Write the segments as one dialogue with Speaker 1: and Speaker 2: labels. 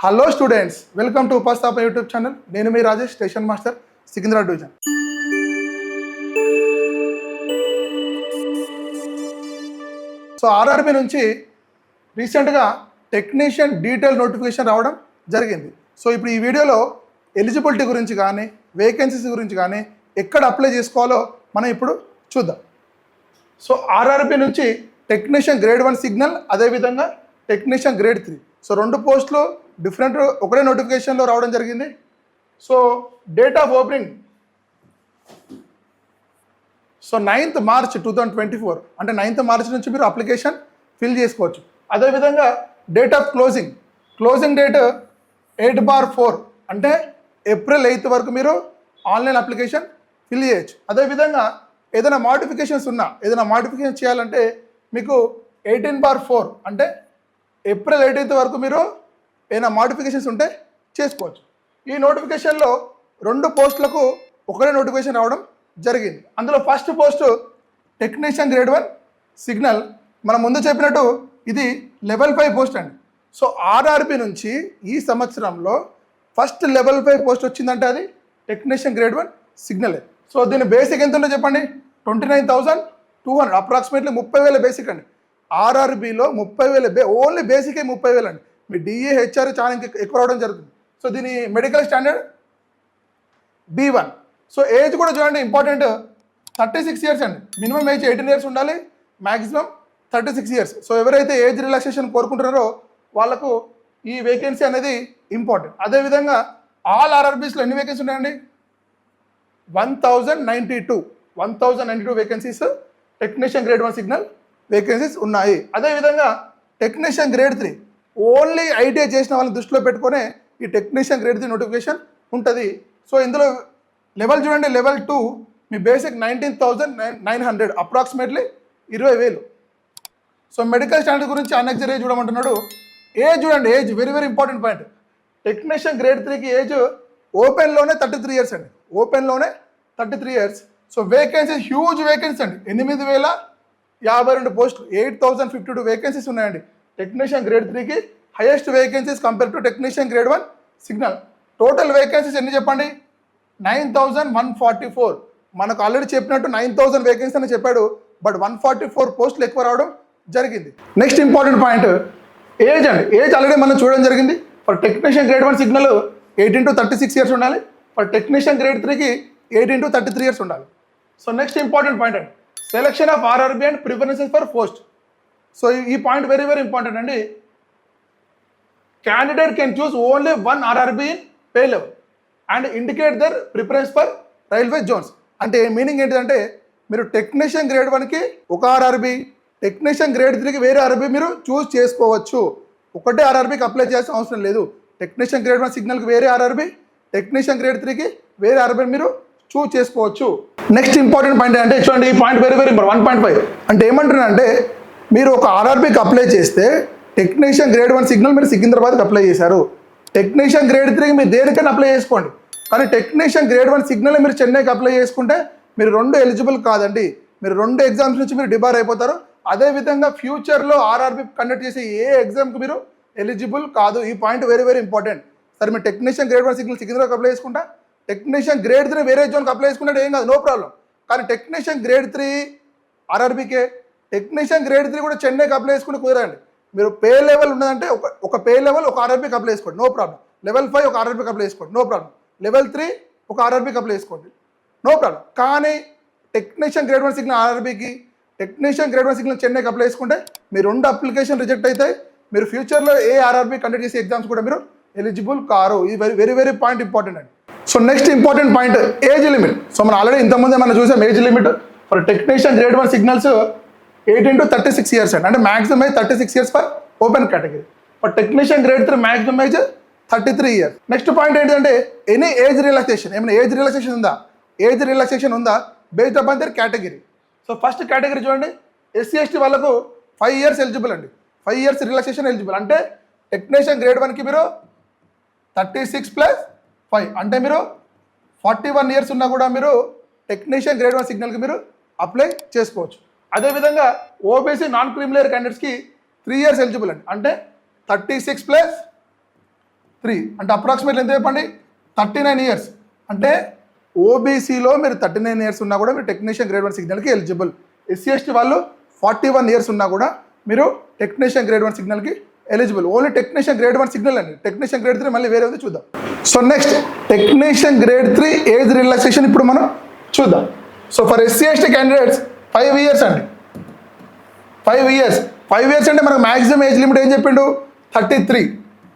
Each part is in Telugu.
Speaker 1: Hello students welcome to Upasthapana YouTube channel నేను మీ Rajesh station master సికింద్రా division so RRB నుంచి రీసెంట్గా టెక్నీషియన్ డీటెయిల్ నోటిఫికేషన్ రావడం జరిగింది. సో ఇప్పుడు ఈ వీడియోలో ఎలిజిబిలిటీ గురించి కానీ వేకెన్సీస్ గురించి కానీ ఎక్కడ అప్లై చేసుకోవాలో మనం ఇప్పుడు చూద్దాం. సో ఆర్ఆర్బి నుంచి టెక్నీషియన్ గ్రేడ్ వన్ సిగ్నల్ అదేవిధంగా టెక్నీషియన్ గ్రేడ్ త్రీ సో రెండు పోస్టులు డిఫరెంట్ ఒకటే నోటిఫికేషన్లో రావడం జరిగింది. So date of opening. So ninth March two thousand twenty four. అంటే నైన్త్ మార్చ్ నుంచి మీరు అప్లికేషన్ ఫిల్ చేసుకోవచ్చు. అదేవిధంగా date of closing. Closing date eight bar four. అంటే ఏప్రిల్ ఎయిత్ వరకు మీరు ఆన్లైన్ అప్లికేషన్ ఫిల్ చేయొచ్చు. అదేవిధంగా ఏదైనా మాడిఫికేషన్స్ ఉన్నా ఏదైనా మాడిఫికేషన్ చేయాలంటే మీకు ఎయిటీన్ బార్ ఫోర్. అంటే ఏప్రిల్ ఎయిటీన్త్ వరకు మీరు ఏదైనా మాడిఫికేషన్స్ ఉంటే చేసుకోవచ్చు. ఈ నోటిఫికేషన్లో రెండు పోస్టులకు ఒకటే నోటిఫికేషన్ రావడం జరిగింది. అందులో first post technician grade one signal మనం ముందు చెప్పినట్టు ఇది లెవెల్ ఫైవ్ పోస్ట్ అండి. సో ఆర్ఆర్బి నుంచి ఈ సంవత్సరంలో ఫస్ట్ లెవెల్ ఫైవ్ పోస్ట్ వచ్చిందంటే అది టెక్నీషియన్ గ్రేడ్ వన్ సిగ్నలే సో దీని బేసిక్ ఎంత ఉందో చెప్పండి? Twenty nine thousand two hundred approximately ముప్పై వేల బేసిక్ అండి. ఆర్ఆర్బిలో ముప్పై వేల బే ఓన్లీ బేసికే ముప్పై వేలు అండి. మీ డిఏ హెచ్ఆర్ చాలా ఇంకా ఎక్కువ రావడం జరుగుతుంది. సో దీని medical standard B one so age కూడా చూడండి ఇంపార్టెంట్ థర్టీ సిక్స్ ఇయర్స్ అండి. మినిమం ఏజ్ ఎయిటీన్ ఇయర్స్ ఉండాలి maximum thirty six years so ఎవరైతే ఏజ్ రిలాక్సేషన్ కోరుకుంటున్నారో వాళ్ళకు ఈ వేకెన్సీ అనేది ఇంపార్టెంట్ అదేవిధంగా ఆల్ ఆర్ఆర్బీస్లో ఎన్ని వేకెన్సీ ఉన్నాయండి? One thousand ninety two one thousand ninety two vacancies technician grade one signal vacancies ఉన్నాయి. అదేవిధంగా technician grade three only ITI చేసిన వాళ్ళని దృష్టిలో పెట్టుకునే ఈ టెక్నీషియన్ గ్రేడ్ త్రీ నోటిఫికేషన్ ఉంటుంది. సో ఇందులో లెవెల్ చూడండి లెవెల్ టూ మీ basic nineteen thousand nine nine hundred approximately ఇరవై వేలు. సో మెడికల్ స్టాండర్డ్ గురించి అన్నెక్జర్ ఏజ్ చూడమంటున్నాడు. ఏజ్ చూడండి age very very important point technician grade త్రీకి ఏజ్ ఓపెన్లోనే థర్టీ త్రీ ఇయర్స్ అండి. ఓపెన్లోనే thirty three years so vacancies huge vacancy అండి. ఎనిమిది వేల యాభై రెండు పోస్టులు eight thousand fifty two vacancies ఉన్నాయండి. టెక్నీషియన్ గ్రేడ్ త్రీకి highest vacancies compare to technician grade one signal total vacancies ఎన్ని చెప్పండి? Nine thousand one forty four మనకు ఆల్రెడీ చెప్పినట్టు నైన్ థౌజండ్ వేకెన్సీ అని చెప్పాడు. బట్ వన్ ఫార్టీ ఫోర్ పోస్టులు ఎక్కువ రావడం జరిగింది. నెక్స్ట్ ఇంపార్టెంట్ పాయింట్ ఏజ్ అండి. ఏజ్ ఆల్రెడీ మనం చూడడం జరిగింది. For technician grade one signal eighteen to thirty six years ఉండాలి. ఫర్ టెక్నీషియన్ గ్రేడ్ త్రీకి eighteen to thirty three years ఉండాలి. సో నెక్స్ట్ ఇంపార్టెంట్ పాయింట్ అండి. Selection of RRB and preferences for post so ఈ పాయింట్ వెరీ వెరీ ఇంపార్టెంట్ అండి. Candidate can choose only one RRB in pay level and indicate their preference for railway zones అంటే మీనింగ్ ఏంటిదంటే మీరు టెక్నీషియన్ గ్రేడ్ వన్కి ఒక ఆర్ఆర్బి టెక్నీషియన్ గ్రేడ్ త్రీకి వేరే ఆర్ఆర్బి మీరు చూస్ చేసుకోవచ్చు. ఒకటే ఆర్ఆర్బికి అప్లై చేయాల్సిన అవసరం లేదు. టెక్నీషియన్ గ్రేడ్ వన్ సిగ్నల్కి వేరే ఆర్ఆర్బి టెక్నీషియన్ గ్రేడ్ త్రీకి వేరే ఆర్ఆర్బి మీరు చూస్ చేసుకోవచ్చు. నెక్స్ట్ ఇంపార్టెంట్ పాయింట్ అంటే చూడండి ఈ point very very one point five అంటే ఏమంటున్నారంటే మీరు ఒక ఆర్ఆర్బికి అప్లై చేస్తే టెక్నీషియన్ గ్రేడ్ వన్ సిగ్నల్ మీరు సికింద్రాబాద్కి అప్లై చేశారు. టెక్నీషియన్ గ్రేడ్ త్రీకి మీరు దేనికైనా అప్లై చేసుకోండి. కానీ టెక్నీషియన్ గ్రేడ్ వన్ సిగ్నల్ మీరు చెన్నైకి అప్లై చేసుకుంటే మీరు రెండు ఎలిజిబుల్ కాదండి. మీరు రెండు ఎగ్జామ్స్ నుంచి మీరు డిబార్ అయిపోతారు. అదేవిధంగా ఫ్యూచర్లో ఆర్ఆర్బి కండక్ట్ చేసే ఏ ఎగ్జామ్కి మీరు ఎలిజిబుల్ కాదు. ఈ పాయింట్ వెరీ వెరీ ఇంపార్టెంట్ సరే మీరు technician grade one signal Secunderabad apply చేసుకుంటా. టెక్నీషియన్ గ్రేడ్ త్రీ వేరే జోన్కి అప్లై చేసుకుంటే ఏం కాదు నో ప్రాబ్లం కానీ టెక్నీషియన్ గ్రేడ్ త్రీ ఆర్ఆర్బీకే టెక్నీషియన్ గ్రేడ్ త్రీ కూడా చెన్నైకి అప్లై చేసుకుంటే కుదరండి మీరు పే లెవెల్ ఉన్నదంటే ఒక ఒక పే లెవెల్ ఒక ఆర్ఆర్బీకి అప్లై చేసుకోండి. నో ప్రాబ్లం లెవెల్ ఫైవ్ ఒక ఆర్ఆర్బీకి అప్లై చేసుకోండి. నో ప్రాబ్లం లెవెల్ త్రీ ఒక ఆర్ఆర్బీకి అప్లై చేసుకోండి. నో ప్రాబ్లం కానీ టెక్నీషియన్ గ్రేడ్ వన్ సిగ్నల్ ఆర్ఆర్బీకి టెక్నీషియన్ గ్రేడ్ వన్ సిగ్నల్ చెన్నైకి అప్లై చేసుకుంటే మీరు రెండు అప్లికేషన్ రిజెక్ట్ అవుతాయి మీరు ఫ్యూచర్లో ఏ ఆర్ఆర్బీ కండక్ట్ చేసే ఎగ్జామ్స్ కూడా మీరు ఎలిజిబుల్ కారు. ఇది very very very point important అండి. So next important point age limit so మనం ఆల్రెడీ ఇంతకుముందే మనం చూసాం? Age limit for technician grade one signals eighteen into thirty six years అండి. అంటే మాక్సిమం అయితే thirty six years for open category for technician grade three maximum age thirty three years next point ఏంటంటే ఎనీ ఏజ్ రిలాక్సేషన్ ఏమైనా ఏజ్ రిలాక్సేషన్ ఉందా? ఏజ్ రిలాక్సేషన్ ఉందా? Based upon their category so first category చూడండి. ఎస్సీ ఎస్టీ వాళ్ళకు ఫైవ్ ఇయర్స్ ఎలిజిబుల్ అండి. ఫైవ్ ఇయర్స్ రిలాక్సేషన్ ఎలిజిబుల్ అంటే టెక్నీషియన్ గ్రేడ్ వన్కి మీరు థర్టీ సిక్స్ ప్లస్ ఫైవ్ అంటే మీరు ఫార్టీ వన్ ఇయర్స్ ఉన్నా కూడా మీరు టెక్నీషియన్ గ్రేడ్ వన్ సిగ్నల్కి మీరు అప్లై చేసుకోవచ్చు. అదేవిధంగా ఓబీసీ నాన్ క్రిమిలేయర్ క్యాండిడేట్స్కి త్రీ ఇయర్స్ ఎలిజిబుల్ అండి. అంటే థర్టీ సిక్స్ ప్లస్ త్రీ అంటే అప్రాక్సిమేట్లీ ఎంత చెప్పండి? థర్టీ నైన్ ఇయర్స్ అంటే ఓబీసీలో మీరు థర్టీ నైన్ ఇయర్స్ ఉన్నా కూడా మీరు టెక్నీషియన్ గ్రేడ్ వన్ సిగ్నల్కి ఎలిజిబుల్ ఎస్సీ ఎస్టీ వాళ్ళు ఫార్టీ వన్ ఇయర్స్ ఉన్నా కూడా మీరు technician grade one సిగ్నల్కి eligible only technician grade one signal అండి. టెక్నీషియన్ గ్రేడ్ త్రీ మళ్ళీ వేరే ఉంది చూద్దాం. So next technician grade three age relaxation ఇప్పుడు మనం చూద్దాం. So for SC ST candidates five years అండి. ఫైవ్ ఇయర్స్ ఫైవ్ ఇయర్స్ అంటే మనకు మ్యాక్సిమం ఏజ్ లిమిట్ ఏం చెప్పిండు? Thirty three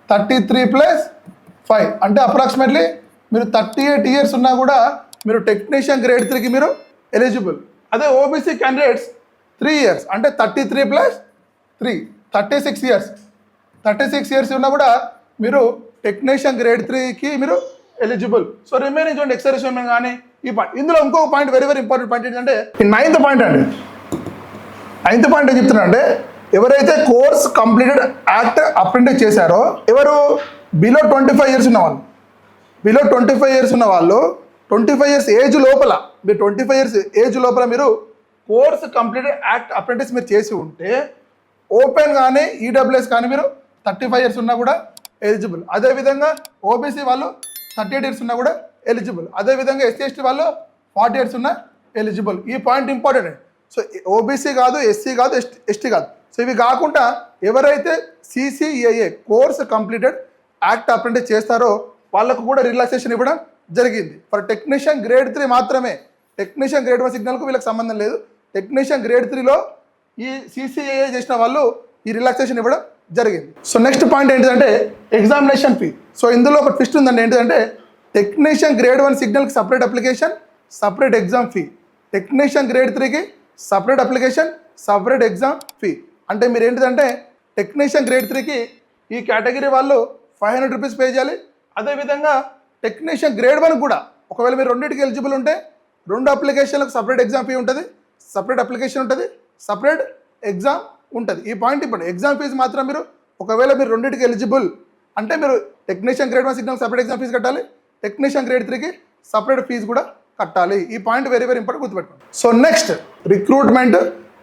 Speaker 1: thirty three plus five అంటే అప్రాక్సిమేట్లీ మీరు థర్టీ ఎయిట్ ఇయర్స్ ఉన్నా కూడా మీరు టెక్నీషియన్ గ్రేడ్ త్రీకి మీరు ఎలిజిబుల్ అదే ఓబీసీ క్యాండిడేట్స్ త్రీ ఇయర్స్ అంటే thirty three plus three thirty six years thirty six years ఉన్నా కూడా మీరు టెక్నీషియన్ గ్రేడ్ త్రీకి మీరు ఎలిజిబుల్ సో రిమైనింగ్ చూడండి ఎక్సర్సైజ్ కానీ ఈ పాయింట్ ఇందులో ఇంకొక point very very important point ఏంటంటే నైన్త్ పాయింట్ అండి. నైన్త్ పాయింట్ ఏం చెప్తున్నా అంటే ఎవరైతే కోర్స్ కంప్లీటెడ్ యాక్ట్ అప్రెంటిస్ చేశారో ఎవరు బిలో ట్వంటీ ఫైవ్ ఇయర్స్ ఉన్నవాళ్ళు బిలో ట్వంటీ ఫైవ్ ఇయర్స్ ఉన్న వాళ్ళు ట్వంటీ ఫైవ్ ఇయర్స్ ఏజ్ లోపల మీరు ట్వంటీ ఫైవ్ ఇయర్స్ ఏజ్ లోపల మీరు కోర్స్ కంప్లీటెడ్ యాక్ట్ అప్రెంటిస్ మీరు చేసి ఉంటే ఓపెన్ కానీ ఈడబ్ల్యూఎస్ కానీ మీరు థర్టీ ఫైవ్ ఇయర్స్ ఉన్నా కూడా ఎలిజిబుల్ అదేవిధంగా ఓబీసీ వాళ్ళు థర్టీ ఎయిట్ ఇయర్స్ ఉన్నా కూడా ఎలిజిబుల్ అదేవిధంగా ఎస్సీ ఎస్టీ వాళ్ళు ఫార్టీ ఇయర్స్ ఉన్న ఎలిజిబుల్ ఈ పాయింట్ ఇంపార్టెంట్ సో ఓబీసీ కాదు ఎస్సీ కాదు ఎస్టీ ఎస్టీ కాదు. సో ఇవి కాకుండా ఎవరైతే CCAA course completed act apprentice చేస్తారో వాళ్ళకు కూడా రిలాక్సేషన్ ఇవ్వడం జరిగింది. ఫర్ టెక్నీషియన్ గ్రేడ్ త్రీ మాత్రమే. టెక్నీషియన్ గ్రేడ్ వన్ సిగ్నల్కు వీళ్ళకి సంబంధం లేదు. టెక్నీషియన్ గ్రేడ్ త్రీలో ఈ సిసిఏఏ చేసిన వాళ్ళు ఈ రిలాక్సేషన్ ఇవ్వడం జరిగింది. సో నెక్స్ట్ పాయింట్ ఏంటిదంటే ఎగ్జామినేషన్ ఫీ సో ఇందులో ఒక ట్విస్ట్ ఉందండి. ఏంటిదంటే technician grade one సిగ్నల్కి separate application separate exam fee technician grade త్రీకి separate application separate exam fee అంటే మీరు ఏంటిదంటే టెక్నీషియన్ గ్రేడ్ త్రీకి ఈ కేటగిరీ వాళ్ళు ఫైవ్ హండ్రెడ్ రూపీస్ పే చేయాలి. అదేవిధంగా టెక్నీషియన్ గ్రేడ్ వన్ కూడా ఒకవేళ మీరు రెండింటికి ఎలిజిబుల్ ఉంటే రెండు అప్లికేషన్లకు సపరేట్ ఎగ్జామ్ ఫీ ఉంటుంది సపరేట్ అప్లికేషన్ ఉంటుంది సపరేట్ ఎగ్జామ్ ఉంటుంది. ఈ పాయింట్ ఇప్పుడు ఎగ్జామ్ ఫీజు మాత్రం మీరు ఒకవేళ మీరు రెండింటికి ఎలిజిబుల్ అంటే మీరు technician grade one signal separate exam fees కట్టాలి టెక్నీషియన్ గ్రేడ్ త్రీకి సపరేట్ ఫీజు కూడా కట్టాలి. ఈ పాయింట్ వెరీ వెరీ ఇంపార్టెంట్ గుర్తుపెట్టుకోండి. సో నెక్స్ట్ రిక్రూట్మెంట్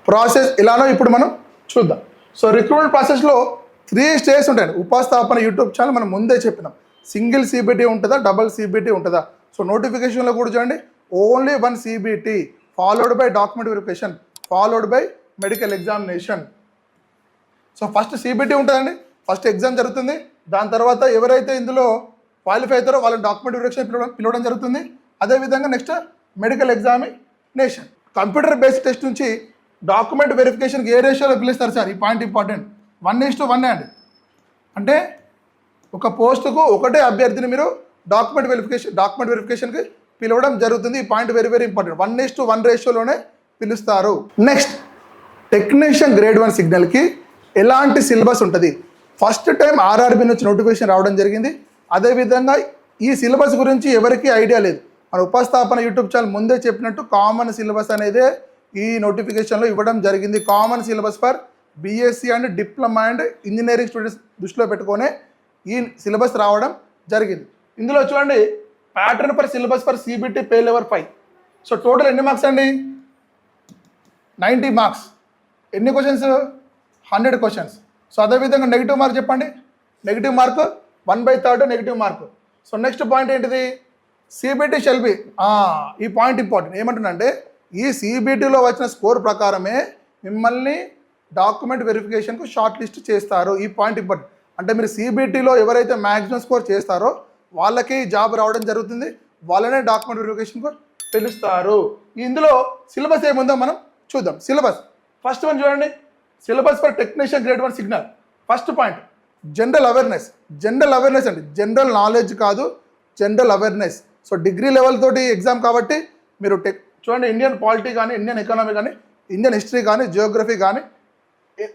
Speaker 1: ప్రాసెస్ ఎలానో ఇప్పుడు మనం చూద్దాం. సో రిక్రూట్మెంట్ ప్రాసెస్లో త్రీ స్టేజ్ ఉంటాయండి. ఉపాస్థాపన యూట్యూబ్ ఛానల్ మనం ముందే చెప్పినాం. సింగిల్ సిబిటీ ఉంటుందా? డబల్ సిబిటీ ఉంటుందా? సో నోటిఫికేషన్లో కూడా చూడండి. Only one CBT followed by document verification followed by medical examination so first CBT ఉంటుందండి. ఫస్ట్ ఎగ్జామ్ జరుగుతుంది. దాని తర్వాత ఎవరైతే ఇందులో క్వాలిఫై అవుతారో వాళ్ళని డాక్యుమెంట్ వెరిఫికేషన్ పిలవడం పిలవడం జరుగుతుంది. అదేవిధంగా next medical examination computer based test నుంచి డాక్యుమెంట్ వెరిఫికేషన్కి ఏ రేషియోలో పిలుస్తారు సార్? ఈ point important one is to one and అంటే ఒక పోస్టుకు ఒకటే అభ్యర్థిని మీరు డాక్యుమెంట్ వెరిఫికేషన్ డాక్యుమెంట్ వెరిఫికేషన్కి పిలవడం జరుగుతుంది. ఈ point very very important one is to one రేషియోలోనే పిలుస్తారు. నెక్స్ట్ టెక్నీషియన్ గ్రేడ్ వన్ సిగ్నల్కి ఎలాంటి సిలబస్ ఉంటుంది? ఫస్ట్ టైం ఆర్ఆర్బి నుంచి నోటిఫికేషన్ రావడం జరిగింది. అదేవిధంగా ఈ సిలబస్ గురించి ఎవరికీ ఐడియా లేదు. మన ఉపస్థాపన యూట్యూబ్ ఛానల్ ముందే చెప్పినట్టు కామన్ సిలబస్ అనేదే ఈ నోటిఫికేషన్లో ఇవ్వడం జరిగింది. Common syllabus for BSc and diploma and engineering students దృష్టిలో పెట్టుకొని ఈ సిలబస్ రావడం జరిగింది. ఇందులో చూడండి pattern for syllabus for CBT pay level five so total ఎన్ని మార్క్స్ అండి? నైంటీ మార్క్స్ ఎన్ని క్వశ్చన్స్ హండ్రెడ్ క్వశ్చన్స్ సో అదేవిధంగా నెగిటివ్ మార్క్ చెప్పండి. Negative mark one by third negative mark. So next point ఏంటిది? సిబిటి షెల్బి ఈ పాయింట్ ఇంపార్టెంట్. ఏమంటుందంటే ఈ సిబిటిలో వచ్చిన స్కోర్ ప్రకారమే మిమ్మల్ని డాక్యుమెంట్ వెరిఫికేషన్కు షార్ట్ లిస్ట్ చేస్తారు. ఈ పాయింట్ ఇంపార్టెంట్. అంటే మీరు సిబిటీలో ఎవరైతే మ్యాక్సిమం స్కోర్ చేస్తారో వాళ్ళకి జాబ్ రావడం జరుగుతుంది. వాళ్ళనే డాక్యుమెంట్ వెరిఫికేషన్కు పిలుస్తారు. ఇందులో సిలబస్ ఏముందో మనం చూద్దాం. సిలబస్. ఫస్ట్ వన్ చూడండి. Syllabus for technician grade one signal. First point. General awareness general awareness అండి. జనరల్ నాలెడ్జ్ కాదు general awareness. So degree level తోటి ఎగ్జామ్ కాబట్టి మీరు టెక్ చూడండి ఇండియన్ పాలిటీ కానీ ఇండియన్ ఎకనామీ కానీ ఇండియన్ హిస్టరీ కానీ జియోగ్రఫీ కానీ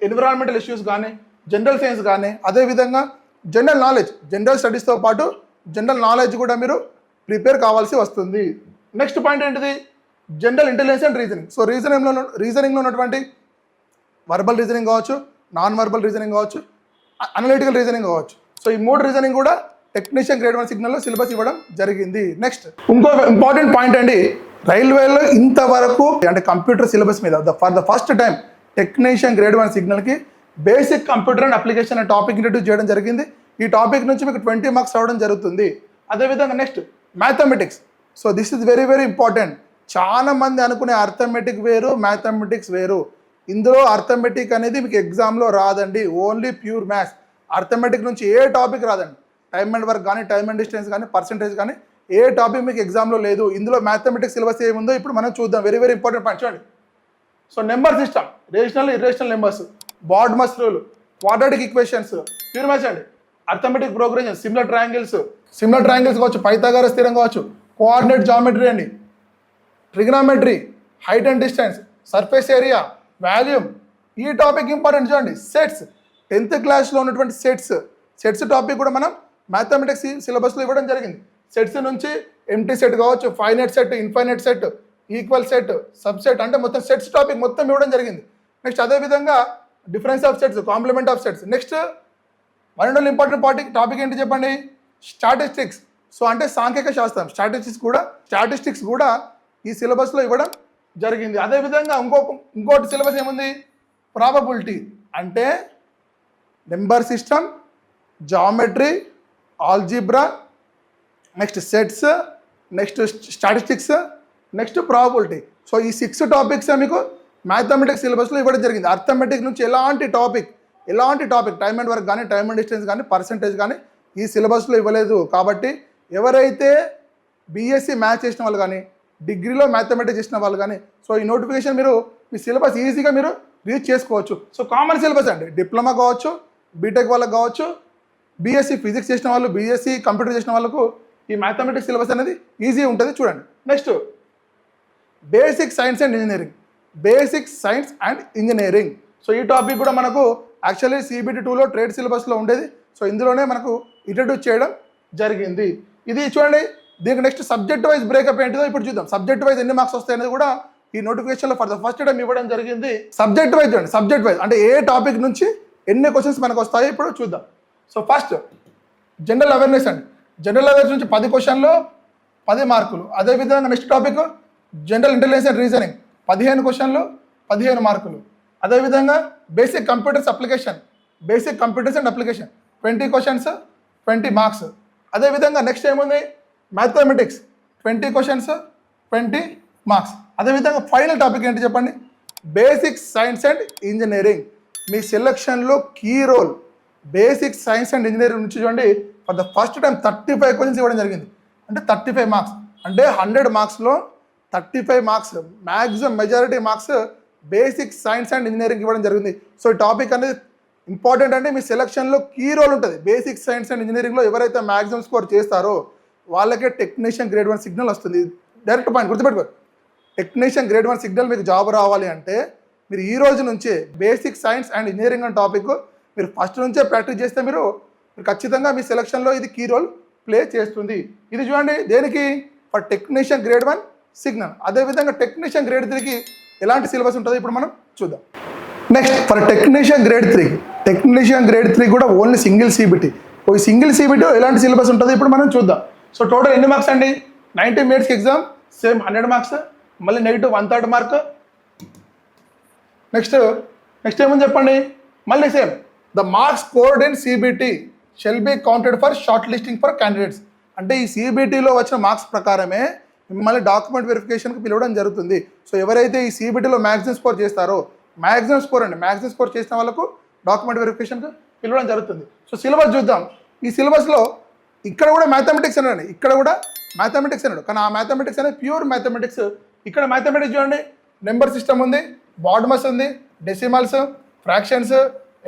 Speaker 1: ఎన్విరాన్మెంటల్ ఇష్యూస్ కానీ జనరల్ సైన్స్ కానీ అదేవిధంగా జనరల్ నాలెడ్జ్ జనరల్ స్టడీస్తో పాటు జనరల్ నాలెడ్జ్ కూడా మీరు ప్రిపేర్ కావాల్సి వస్తుంది. నెక్స్ట్ పాయింట్ ఏంటిది? General intelligence and reasoning. So రీజనింగ్లో రీజనింగ్లో ఉన్నటువంటి వర్బల్ రీజనింగ్ కావచ్చు నాన్ వర్బల్ రీజనింగ్ కావచ్చు అనలిటికల్ రీజనింగ్ కావచ్చు. సో ఈ మూడు రీజనింగ్ కూడా టెక్నీషియన్ గ్రేడ్ వన్ సిగ్నల్లో సిలబస్ ఇవ్వడం జరిగింది. నెక్స్ట్ ఇంకో ఇంపార్టెంట్ పాయింట్ అండి. రైల్వేలో ఇంతవరకు అంటే కంప్యూటర్ సిలబస్ మీద for the first time technician grade one సిగ్నల్కి basic computer and application అనే టాపిక్ ఇంట్రడ్యూస్ చేయడం జరిగింది. ఈ టాపిక్ నుంచి మీకు ట్వంటీ మార్క్స్ రావడం జరుగుతుంది. అదేవిధంగా next mathematics so this is very very important చాలా మంది అనుకునే అర్థమెటిక్ వేరు మ్యాథమెటిక్స్ వేరు. ఇందులో అర్థమెటిక్ అనేది మీకు ఎగ్జామ్లో రాదండి ఓన్లీ ప్యూర్ మ్యాథ్స్ అర్థమెటిక్ నుంచి ఏ టాపిక్ రాదండి. టైమ్ అండ్ వర్క్ కానీ టైమ్ అండ్ డిస్టెన్స్ కానీ పర్సంటేజ్ కానీ ఏ టాపిక్ మీకు ఎగ్జామ్లో లేదు. ఇందులో మ్యాథమెటిక్స్ సిలబస్ ఏముందో ఇప్పుడు మనం చూద్దాం. వెరీ వెరీ ఇంపార్టెంట్ పాయింట్ చూడండి. So number system rational irrational numbers BODMAS rule quadratic equations pure maths అండి. Arithmetic progression similar triangles similar triangles కావచ్చు పైథాగరస్ స్థిరం కావచ్చు కోఆర్డినేట్ జామెట్రీ అండి. Trigonometry height and distance surface area volume. ఈ టాపిక్ ఇంపార్టెంట్ చూడండి. సెట్స్. టెన్త్ క్లాస్లో ఉన్నటువంటి సెట్స్. సెట్స్ టాపిక్ కూడా మనం మ్యాథమెటిక్స్ సిలబస్లో ఇవ్వడం జరిగింది. సెట్స్ నుంచి ఎంటీ సెట్ కావచ్చు finite set infinite set equal set subset అంటే మొత్తం సెట్స్ టాపిక్ మొత్తం ఇవ్వడం జరిగింది. నెక్స్ట్ అదేవిధంగా difference of sets complement of sets. Next one and important party topic ఏంటి చెప్పండి? స్టాటిస్టిక్స్. సో అంటే సాంఖ్యక శాస్త్రం. స్టాటిస్టిక్స్ కూడా స్టాటిస్టిక్స్ కూడా ఈ సిలబస్లో ఇవ్వడం జరిగింది. అదేవిధంగా ఇంకో ఇంకోటి సిలబస్ ఏముంది? ప్రాబబిలిటీ అంటే number system geometry algebra next sets next statistics next probability so ఈ సిక్స్ టాపిక్స్ మీకు మ్యాథమెటిక్స్ సిలబస్లో ఇవ్వడం జరిగింది. అర్థమెటిక్ నుంచి ఎలాంటి టాపిక్ ఎలాంటి టాపిక్ టైమ్ అండ్ వర్క్ కానీ టైమ్ అండ్ డిస్టెన్స్ కానీ పర్సంటేజ్ కానీ ఈ సిలబస్లో ఇవ్వలేదు. కాబట్టి ఎవరైతే బీఎస్సీ మ్యాథ్స్ చేసిన వాళ్ళు కానీ డిగ్రీలో మ్యాథమెటిక్స్ ఇచ్చిన వాళ్ళు కానీ సో ఈ నోటిఫికేషన్ మీరు మీ సిలబస్ ఈజీగా మీరు రీచ్ చేసుకోవచ్చు. సో కామన్ సిలబస్ అండి. డిప్లొమా కావచ్చు బీటెక్ వాళ్ళకి కావచ్చు బీఎస్సీ ఫిజిక్స్ చేసిన వాళ్ళు బీఎస్సీ కంప్యూటర్ చేసిన వాళ్ళకు ఈ మ్యాథమెటిక్స్ సిలబస్ అనేది ఈజీ ఉంటుంది. చూడండి. Next basic science and engineering basic science and engineering so ఈ టాపిక్ కూడా మనకు యాక్చువల్లీ సిబిటి టూలో ట్రేడ్ సిలబస్లో ఉండేది. సో ఇందులోనే మనకు ఇంట్రడ్యూస్ చేయడం జరిగింది. ఇది చూడండి. దీనికి నెక్స్ట్ సబ్జెక్ట్ వైజ్ బ్రేకప్ ఏంటిదో ఇప్పుడు చూద్దాం. సబ్జెక్ట్ వైజ్ ఎన్ని మార్క్స్ వస్తాయి అనేది కూడా ఈ నోటిఫికేషన్లో ఫర్ ద ఫస్ట్ టైం ఇవ్వడం జరిగింది. సబ్జెక్ట్ వైజ్ చూడండి సబ్జెక్ట్ వైజ్ అంటే ఏ టాపిక్ నుంచి ఎన్ని క్వశ్చన్స్ మనకు వస్తాయో ఇప్పుడు చూద్దాం. సో ఫస్ట్ జనరల్ అవేర్నెస్ అండి. జనరల్ అవేర్నెస్ నుంచి పది క్వశ్చన్లు పది మార్కులు అదేవిధంగా next topic general intelligence and reasoning పదిహేను క్వశ్చన్లు పదిహేను మార్కులు అదేవిధంగా basic computers application basic computers and application twenty questions twenty marks అదేవిధంగా నెక్స్ట్ ఏముంది? Mathematics twenty questions twenty marks అదేవిధంగా ఫైనల్ టాపిక్ ఏంటి చెప్పండి? బేసిక్ సైన్స్ అండ్ ఇంజనీరింగ్ మీ సెలక్షన్లో key role basic science and engineering నుంచి చూడండి for the first time thirty five questions ఇవ్వడం జరిగింది. అంటే థర్టీ ఫైవ్ మార్క్స్ అంటే hundred మార్క్స్లో thirty five marks maximum majority marks basic science and engineering ఇవ్వడం జరిగింది. సో ఈ టాపిక్ అనేది ఇంపార్టెంట్ అంటే మీ సెలక్షన్లో కీ రోల్ ఉంటుంది. బేసిక్ సైన్స్ అండ్ ఇంజనీరింగ్లో ఎవరైతే మ్యాక్సిమం స్కోర్ చేస్తారో వాళ్ళకే టెక్నీషియన్ గ్రేడ్ వన్ సిగ్నల్ వస్తుంది. డైరెక్ట్ పాయింట్ గుర్తుపెట్టుకో. టెక్నీషియన్ గ్రేడ్ వన్ సిగ్నల్ మీకు జాబ్ రావాలి అంటే మీరు ఈ రోజు నుంచే బేసిక్ సైన్స్ అండ్ ఇంజనీరింగ్ అనే టాపిక్ మీరు ఫస్ట్ నుంచే ప్రాక్టీస్ చేస్తే మీరు మీరు ఖచ్చితంగా మీ సెలక్షన్లో ఇది కీ రోల్ ప్లే చేస్తుంది. ఇది చూడండి దేనికి? For technician grade one signal అదేవిధంగా టెక్నీషియన్ గ్రేడ్ త్రీకి ఎలాంటి సిలబస్ ఉంటుందో ఇప్పుడు మనం చూద్దాం. Next for technician grade three technician grade three కూడా ఓన్లీ సింగిల్ సీబీటీ ఈ సింగిల్ సీబీటీ ఎలాంటి సిలబస్ ఉంటుందో ఇప్పుడు మనం చూద్దాం. సో టోటల్ ఎన్ని మార్క్స్ అండి? నైంటీ మినిట్స్కి ఎగ్జామ్ సేమ్ హండ్రెడ్ మార్క్స్ మళ్ళీ negative one third mark next next ఏమని చెప్పండి? మళ్ళీ same the marks scored in CBT shall be counted for short listing for candidates అంటే ఈ సిబిటీలో వచ్చిన మార్క్స్ ప్రకారమే మిమ్మల్ని డాక్యుమెంట్ వెరిఫికేషన్కి పిలవడం జరుగుతుంది. సో ఎవరైతే ఈ సిబిటీలో మ్యాక్సిమం స్కోర్ చేస్తారో మ్యాక్సిమం స్కోర్ అండి మ్యాక్సిమం స్కోర్ చేసిన వాళ్ళకు డాక్యుమెంట్ వెరిఫికేషన్కి పిలవడం జరుగుతుంది. సో సిలబస్ చూద్దాం. ఈ సిలబస్లో ఇక్కడ కూడా మ్యాథమెటిక్స్ అన్నాడు. ఇక్కడ కూడా మ్యాథమెటిక్స్ అన్నాడు. కానీ ఆ మ్యాథమెటిక్స్ అనేది ప్యూర్ మ్యాథమెటిక్స్ ఇక్కడ మ్యాథమెటిక్స్ చూడండి. నెంబర్ సిస్టమ్ ఉంది బాడ్మస్ ఉంది decimals fractions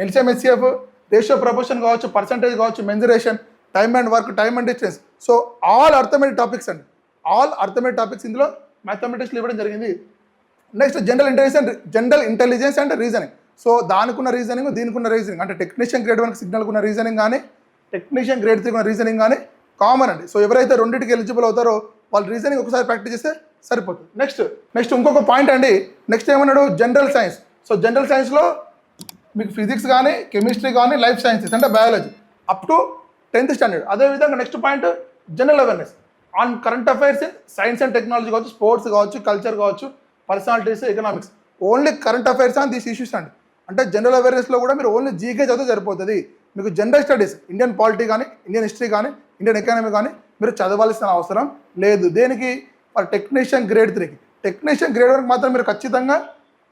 Speaker 1: LCM HCF ratio proportion కావచ్చు పర్సంటేజ్ కావచ్చు mensuration time and work time and distance so all arithmetic topics అండి. ఆల్ అర్థమెటిక్ టాపిక్స్ ఇందులో మ్యాథమెటిక్స్లో ఇవ్వడం జరిగింది. Next general intelligence general intelligence and reasoning so దానికున్న రీజనింగ్ దీనికి ఉన్న రీజనింగ్ అంటే టెక్నీషియన్ గ్రేడ్ వన్ సిగ్నల్కి ఉన్న రీజనింగ్ కానీ టెక్నీషియన్ గ్రేడ్ త్రీ రీజనింగ్ కానీ కామన్ అండి. సో ఎవరైతే రెండింటికి ఎలిజిబుల్ అవుతారో వాళ్ళు రీజనింగ్ ఒకసారి ప్రాక్టీస్ చేస్తే సరిపోతుంది. నెక్స్ట్ నెక్స్ట్ ఇంకొక పాయింట్ అండి. నెక్స్ట్ ఏమన్నాడు? జనరల్ సైన్స్ సో జనరల్ సైన్స్లో మీకు ఫిజిక్స్ కానీ కెమిస్ట్రీ కానీ లైఫ్ సైన్సెస్ అంటే biology up to tenth standard అదేవిధంగా next point general awareness on current affairs science and technology కావచ్చు స్పోర్ట్స్ కావచ్చు కల్చర్ కావచ్చు personalities economics only current affairs on these issues అండి. అంటే జనరల్ అవేర్నెస్లో కూడా మీరు ఓన్లీ జీకే చదివితే సరిపోతుంది. మీకు జనరల్ స్టడీస్ ఇండియన్ పాలిటీ కానీ ఇండియన్ హిస్టరీ కానీ ఇండియన్ ఎకానమీ కానీ మీరు చదవాల్సిన అవసరం లేదు. దేనికి? ఫర్ టెక్నీషియన్ గ్రేడ్ త్రీకి టెక్నీషియన్ గ్రేడ్ వరకు మాత్రం మీరు ఖచ్చితంగా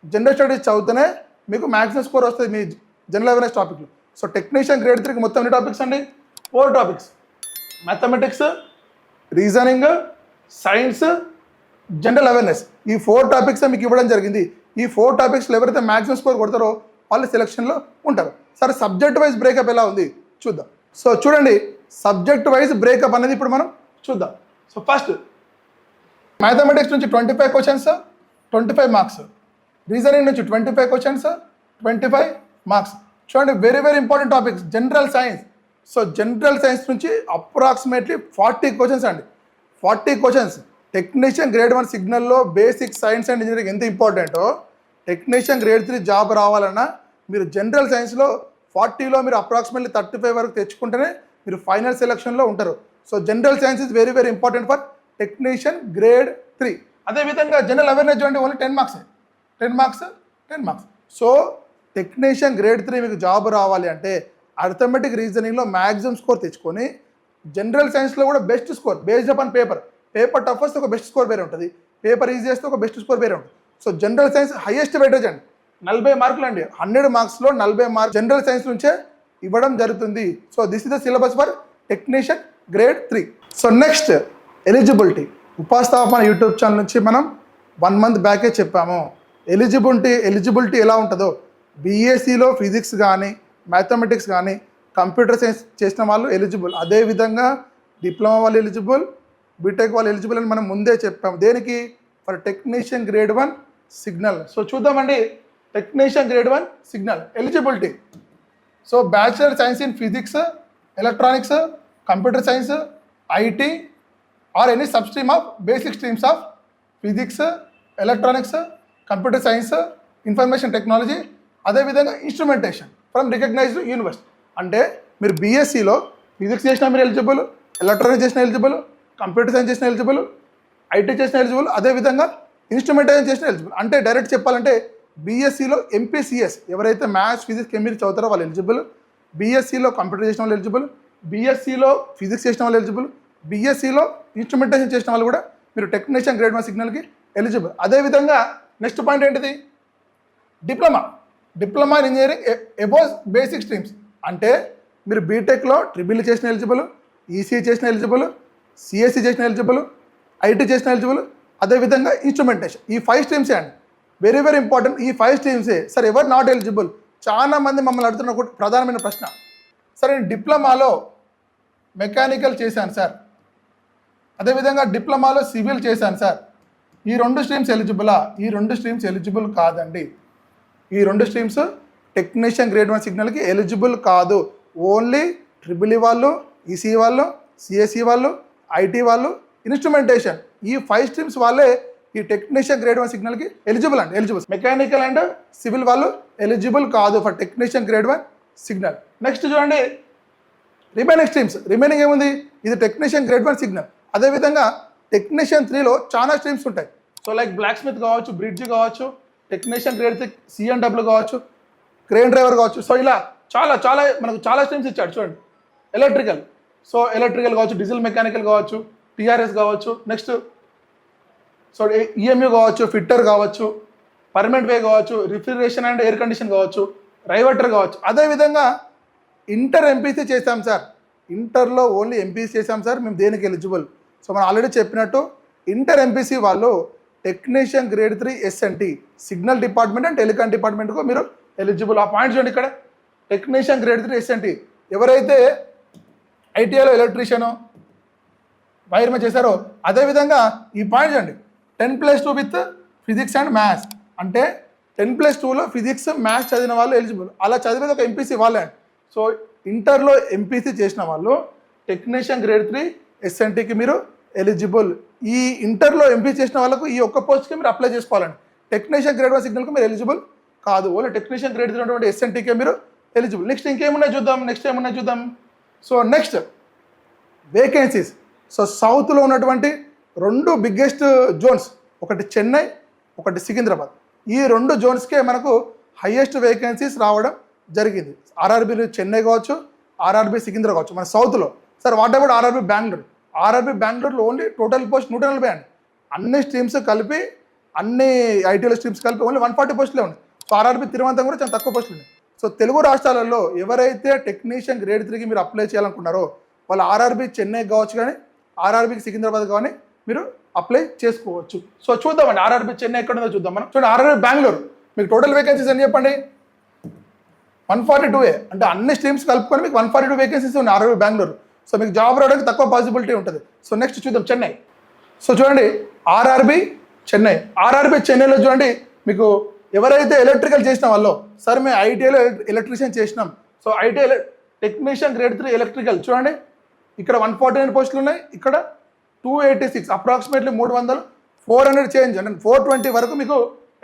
Speaker 1: జనరల్ స్టడీస్ చదివితేనే మీకు మ్యాక్సిమం స్కోర్ వస్తుంది మీ జనరల్ అవేర్నెస్ టాపిక్లు సో టెక్నీషియన్ గ్రేడ్ త్రీకి మొత్తం ఎన్ని టాపిక్స్ అండి? Four topics mathematics reasoning science general awareness ఈ ఫోర్ టాపిక్స్ మీకు ఇవ్వడం జరిగింది. ఈ ఫోర్ టాపిక్స్లో ఎవరైతే మ్యాక్సిమం స్కోర్ కొడతారో వాళ్ళు సెలక్షన్లో ఉంటారు. సరే సబ్జెక్ట్ వైజ్ బ్రేకప్ ఎలా ఉంది? చూద్దాం. సో చూడండి సబ్జెక్ట్ వైజ్ బ్రేకప్ అనేది ఇప్పుడు మనం చూద్దాం. సో ఫస్ట్ మ్యాథమెటిక్స్ నుంచి twenty five questions twenty five marks reasoning నుంచి twenty five questions twenty five marks చూడండి very very important topics general science so general science నుంచి అప్రాక్సిమేట్లీ ఫార్టీ క్వశ్చన్స్ అండి. Forty questions technician grade one సిగ్నల్లో basic science and engineering ఎంత ఇంపార్టెంటో టెక్నీషియన్ గ్రేడ్ త్రీ జాబ్ రావాలన్నా మీరు జనరల్ సైన్స్లో ఫార్టీలో మీరు అప్రాక్సిమేట్లీ థర్టీ ఫైవ్ వరకు తెచ్చుకుంటేనే మీరు ఫైనల్ సెలక్షన్లో ఉంటారు. So general science is very very important for technician grade three. అదేవిధంగా జనరల్ అవేర్నెస్ చూడండి only ten marks ten marks ten marks. So technician grade three మీకు జాబ్ రావాలి అంటే అర్థమెటిక్ రీజనింగ్లో మ్యాక్సిమం స్కోర్ తెచ్చుకొని జనరల్ సైన్స్లో కూడా best score based upon paper. Paper tough వస్తే ఒక బెస్ట్ స్కోర్ వేరే ఉంటుంది. పేపర్ ఈజీ చేస్తే ఒక బెస్ట్ స్కోర్ వేరే ఉంటుంది. So general science highest weightage అండి నలభై మార్కులు అండి హండ్రెడ్ మార్క్స్లో నలభై మార్క్ జనరల్ సైన్స్ నుంచే ఇవ్వడం జరుగుతుంది. So this is the syllabus for technician grade three so next eligibility Upasthapana YouTube channel నుంచి మనం వన్ మంత్ బ్యాకే చెప్పాము. ఎలిజిబిలిటీ ఎలిజిబిలిటీ ఎలా ఉంటుందో? బీఎస్సీలో ఫిజిక్స్ కానీ మ్యాథమెటిక్స్ కానీ కంప్యూటర్ సైన్స్ చేసిన వాళ్ళు ఎలిజిబుల్ అదేవిధంగా డిప్లొమా వాళ్ళు ఎలిజిబుల్ బీటెక్ వాళ్ళు ఎలిజిబుల్ అని మనం ముందే చెప్పాము. దేనికి? For technician grade one signal so చూద్దామండి. Technician grade one signal eligibility so bachelor science in physics electronics computer science IT or any sub stream of basic streams of physics electronics computer science information technology అదేవిధంగా ఇన్స్ట్రుమెంటేషన్ ఫ్రమ్ రికగ్నైజ్డ్ యూనివర్సిటీ అంటే మీరు బీఎస్సీలో ఫిజిక్స్ చేసిన మీరు ఎలిజిబుల్ ఎలక్ట్రానిక్స్ చేసిన ఎలిజిబుల్ కంప్యూటర్ సైన్స్ చేసిన ఎలిజిబుల్ ఐటీ చేసిన ఎలిజిబుల్ అదేవిధంగా ఇన్స్ట్రుమెంటేషన్ చేసిన ఎలిజిబుల్ అంటే డైరెక్ట్ చెప్పాలంటే బీఎస్సీలో ఎంపీసీఎస్ ఎవరైతే మ్యాథ్స్ ఫిజిక్స్ కెమిస్ట్రీ చదువుతారో వాళ్ళు ఎలిజిబుల్ బీఎస్సీలో కంప్యూటర్ చేసిన వాళ్ళు ఎలిజిబుల్ బీఎస్సీలో ఫిజిక్స్ చేసిన వాళ్ళు ఎలిజిబుల్ బీఎస్సీలో ఇన్స్ట్రుమెంటేషన్ చేసిన వాళ్ళు కూడా మీరు టెక్నీషియన్ గ్రేడ్ వన్ సిగ్నల్కి ఎలిజిబుల్ అదేవిధంగా నెక్స్ట్ పాయింట్ ఏంటిది? Diploma diploma in engineering above basic streams అంటే మీరు బీటెక్లో ట్రిబుల్ e చేసిన ఎలిజిబుల్ ఈసీఈ చేసిన ఎలిజిబుల్ సిఎస్సి చేసిన ఎలిజిబుల్ ఐటీ చేసిన ఎలిజిబుల్ అదేవిధంగా ఇన్స్ట్రుమెంటేషన్ ఈ ఫైవ్ స్ట్రీమ్స్ అండి? వెరీ వెరీ ఇంపార్టెంట్ ఈ ఫైవ్ స్ట్రీమ్సే సార్ ఎవరు నాట్ ఎలిజిబుల్ చాలా మంది మమ్మల్ని అడుగుతున్న ఒక ప్రధానమైన ప్రశ్న. సార్ నేను డిప్లొమాలో మెకానికల్ చేశాను సార్ అదేవిధంగా డిప్లొమాలో సివిల్ చేశాను సార్ ఈ రెండు స్ట్రీమ్స్ ఎలిజిబులా ఈ రెండు స్ట్రీమ్స్ ఎలిజిబుల్ కాదండి. ఈ రెండు స్ట్రీమ్స్ టెక్నీషియన్ గ్రేడ్ వన్ సిగ్నల్కి ఎలిజిబుల్ కాదు. ఓన్లీ e ట్రిపుల్ ఈ వాళ్ళు ఈసీ వాళ్ళు సిఎస్సి వాళ్ళు ఐటీ వాళ్ళు ఇన్స్ట్రుమెంటేషన్ ఈ ఫైవ్ స్ట్రీమ్స్ వాళ్ళే ఈ టెక్నీషియన్ గ్రేడ్ వన్ సిగ్నల్కి ఎలిజిబుల్ అండి ఎలిజిబుల్ మెకానికల్ అండ్ సివిల్ వాళ్ళు ఎలిజిబుల్ కాదు for technician grade one signal next చూడండి. రిమైనింగ్ స్ట్రీమ్స్ రిమైనింగ్ ఏముంది? ఇది టెక్నీషియన్ గ్రేడ్ వన్ సిగ్నల్ అదేవిధంగా టెక్నీషియన్ త్రీలో చాలా స్ట్రీమ్స్ ఉంటాయి. సో లైక్ బ్లాక్ స్మిత్ కావచ్చు బ్రిడ్జ్ కావచ్చు టెక్నీషియన్ గ్రేడ్ సిఎన్ డబ్ల్యూ కావచ్చు క్రేన్ డ్రైవర్ కావచ్చు. సో ఇలా చాలా చాలా మనకు చాలా స్ట్రీమ్స్ ఇచ్చాడు చూడండి. ఎలక్ట్రికల్ సో ఎలక్ట్రికల్ కావచ్చు డీజిల్ మెకానికల్ కావచ్చు టీఆర్ఎస్ కావచ్చు. నెక్స్ట్ సో ఈఎంయూ కావచ్చు ఫిట్టర్ కావచ్చు పర్మనెంట్ వే కావచ్చు రిఫ్రిజరేషన్ అండ్ ఎయిర్ కండిషన్ కావచ్చు రైవర్టర్ కావచ్చు. అదేవిధంగా ఇంటర్ ఎంపీసీ చేశాం సార్. ఇంటర్లో ఓన్లీ ఎంపీసీ చేశాం సార్. మేము దేనికి ఎలిజిబుల్ సో మనం ఆల్రెడీ చెప్పినట్టు ఇంటర్ ఎంపీసీ వాళ్ళు technician grade three SNT signal department and telecom డిపార్ట్మెంట్కు మీరు ఎలిజిబుల్ ఆ పాయింట్ చూడండి ఇక్కడ. టెక్నీషియన్ గ్రేడ్ త్రీ ఎస్ఎన్టీ ఎవరైతే ఐటీఐలో ఎలక్ట్రీషియను వైర్మెన్ చేశారో అదేవిధంగా ఈ పాయింట్ చూడండి. Ten plus two with physics and maths. అంటే టెన్ ప్లస్ టూలో ఫిజిక్స్ మ్యాథ్స్ చదివిన వాళ్ళు ఎలిజిబుల్. అలా చదివేది ఒక ఎంపీసీ వాళ్ళే. సో ఇంటర్లో ఎంపీసీ చేసిన వాళ్ళు టెక్నీషియన్ గ్రేడ్ త్రీ ఎస్ఎన్టీకి మీరు ఎలిజిబుల్. ఈ ఇంటర్లో ఎంపీ చేసిన వాళ్ళకు ఈ ఒక్క పోస్ట్కి మీరు అప్లై చేసుకోవాలండి. టెక్నీషియన్ గ్రేడ్ వన్ సిగ్నల్కి మీరు ఎలిజిబుల్ కాదు. ఓన్లీ టెక్నీషియన్ గ్రేడ్ త్రీ ఉన్నటువంటి ఎస్ఎన్టీకే మీరు ఎలిజిబుల్. నెక్స్ట్ ఇంకేమున్నాయి చూద్దాం నెక్స్ట్ ఏమున్నాయి చూద్దాం. సో నెక్స్ట్ వేకెన్సీస్ సో సౌత్లో ఉన్నటువంటి రెండు బిగ్గెస్ట్ జోన్స్ ఒకటి చెన్నై ఒకటి సికింద్రాబాద్. ఈ రెండు జోన్స్కే మనకు హయ్యెస్ట్ వేకెన్సీస్ రావడం జరిగింది. ఆర్ఆర్బీ చెన్నై కావచ్చు ఆర్ఆర్బీ సికింద్రా కావచ్చు మన సౌత్లో sir what about RRB Bengaluru RRB బెంగళూరులో ఓన్లీ టోటల్ పోస్ట్ నూట నలభై అండి. అన్ని స్ట్రీమ్స్ కలిపి అన్ని ఐటీఎల్ స్ట్రీమ్స్ కలిపి ఓన్లీ వన్ ఫార్టీ పోస్టులే ఉన్నాయి. సో ఆర్ఆర్బీ తిరువంతం కూడా చాలా తక్కువ పోస్టులు ఉన్నాయి. సో తెలుగు రాష్ట్రాలలో ఎవరైతే టెక్నీషియన్ గ్రేడ్ త్రీకి మీరు అప్లై చేయాలనుకున్నారో వాళ్ళు ఆర్ఆర్బీ చెన్నై కావచ్చు కానీ ఆర్ఆర్బీకి సికింద్రాబాద్ కానీ మీరు అప్లై చేసుకోవచ్చు. సో చూద్దామండి ఆర్ఆర్బి చెన్నై ఎక్కడ ఉందో చూద్దాం మనం. చూడండి ఆర్ఆర్బి బెంగళూరు మీకు టోటల్ వేకెన్సీస్ అని చెప్పండి? వన్ ఫార్టీ టూ ఏ. అంటే అన్ని స్ట్రీమ్స్ కలుపుకొని మీకు వన్ ఫార్టీ టూ వేకెన్సీస్ ఉన్నాయి ఆర్ఆర్బి బెంగళూరు సో మీకు జాబ్ రావడానికి తక్కువ పాసిబిలిటీ ఉంటుంది. సో నెక్స్ట్ చూద్దాం చెన్నై సో చూడండి ఆర్ఆర్బి చెన్నై ఆర్ఆర్బి చెన్నైలో చూడండి మీకు ఎవరైతే ఎలక్ట్రికల్ చేసిన వాళ్ళు సార్ మేము ఐటీఐలో ఎలక్ట్రీషియన్ చేసినాం. So ITI technician grade three electrical చూడండి ఇక్కడ వన్ ఫార్టీ నైన్ పోస్టులు ఉన్నాయి ఇక్కడ టూ ఎయిటీ సిక్స్ అప్రాక్సిమేట్లీ మూడు వందలు ఫోర్ హండ్రెడ్ చేంజ్ అంటే ఫోర్ ట్వంటీ వరకు మీకు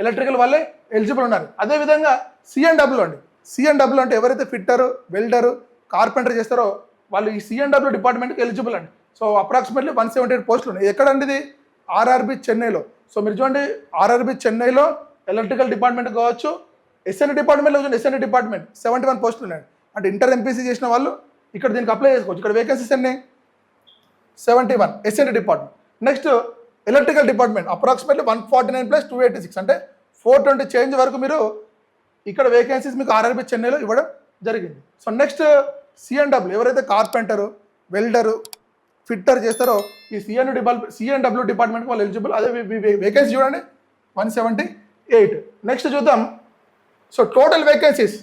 Speaker 1: ఎలక్ట్రికల్ వాళ్ళే ఎలిజిబుల్ ఉన్నారు. అదేవిధంగా సిఎన్డబ్ల్యూ అండి. సిఎన్డబ్ల్యూ అంటే ఎవరైతే ఫిట్టరు వెల్డరు కార్పెంటర్ చేస్తారో వాళ్ళు ఈ సిఎన్డబ్ల్యూ డిపార్ట్మెంట్కి ఎలిజిబుల్ అండి. So approximately one seventy eight పోస్టులు ఉన్నాయి. ఎక్కడండి ఇది? ఆర్ఆర్బి చెన్నైలో సో మీరు చూడండి ఆర్ఆర్బి చెన్నైలో ఎలక్ట్రికల్ డిపార్ట్మెంట్ కావచ్చు ఎస్ఎన్ఈ డిపార్ట్మెంట్లో చూడండి ఎస్ఎన్ఈ డిపార్ట్మెంట్ సెవెంటీ వన్ పోస్టులు ఉన్నాయి. అంటే ఇంటర్ ఎంపీసీ చేసిన వాళ్ళు ఇక్కడ దీనికి అప్లై చేసుకోవచ్చు. ఇక్కడ వేకెన్సీస్ ఎన్ని? Seventy one SND department next electrical department approximately one forty nine plus two eighty six అంటే ఫోర్ ట్వంటీ చేంజ్ వరకు మీరు ఇక్కడ వేకెన్సీస్ మీకు ఆర్ఆర్బి చెన్నైలో ఇవ్వడం జరిగింది. సో నెక్స్ట్ సిఎన్డబ్ల్యూ ఎవరైతే కార్పెంటరు వెల్డరు ఫిట్టర్ చేస్తారో ఈ సిఎన్ డిపార్ట్మెంట్ సిఎన్డబ్ల్యూ డిపార్ట్మెంట్కి వాళ్ళు ఎలిజిబుల్ అదే వేకెన్సీ చూడండి. వన్ సెవెంటీ ఎయిట్ నెక్స్ట్ చూద్దాం. So total vacancies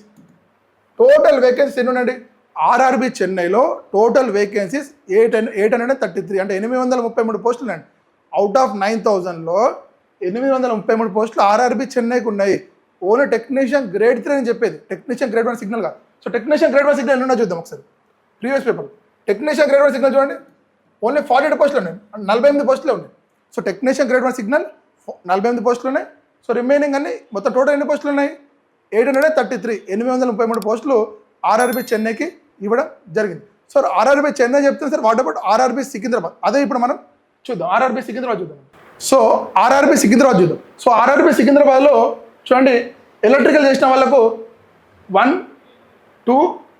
Speaker 1: total vacancies ఎన్ని ఉండండి ఆర్ఆర్బి చెన్నైలో total vacancies eight eight hundred thirty three అంటే ఎనిమిది వందల ముప్పై మూడు పోస్టులు అండి అవుట్ ఆఫ్ నైన్ థౌజండ్లో ఎనిమిది వందల ముప్పై మూడు పోస్టులు ఆర్ఆర్బి చెన్నైకి ఉన్నాయి. ఓన్లీ టెక్నీషియన్ గ్రేడ్ త్రీ అని చెప్పేది. టెక్నీషియన్ గ్రేడ్ వన్ సిగ్నల్ కాదు so technician grade one signal ఎన్ని చూద్దాం ఒకసారి. Previous paper technician grade one signal చూడండి. ఓన్లీ ఫార్టీ ఎయిట్ పోస్టులు ఉన్నాయి. నలభై ఎనిమిది పోస్టులు ఉన్నాయి. So technician grade one signal నలభై ఎనిమిది పోస్టులు ఉన్నాయి. సో రిమైనింగ్ అన్ని మొత్తం టోటల్ ఎన్ని పోస్టులు ఉన్నాయి? ఎయిట్ హండ్రెడ్ థర్టీ త్రీ ఎనిమిది వందల ముప్పై మూడు పోస్టులు ఆర్ఆర్బి చెన్నైకి ఇవ్వడం జరిగింది. సో ఆర్ఆర్బి చెన్నై చెప్తే sir what about RRB Secunderabad? అదే ఇప్పుడు మనం చూద్దాం. ఆర్ఆర్బి సికింద్రాబాద్ చూద్దాం. సో ఆర్ఆర్బి సికింద్రాబాద్ చూద్దాం. సో ఆర్ఆర్బి సికింద్రాబాద్లో చూడండి ఎలక్ట్రికల్ చేసిన వాళ్ళకు వన్ టూ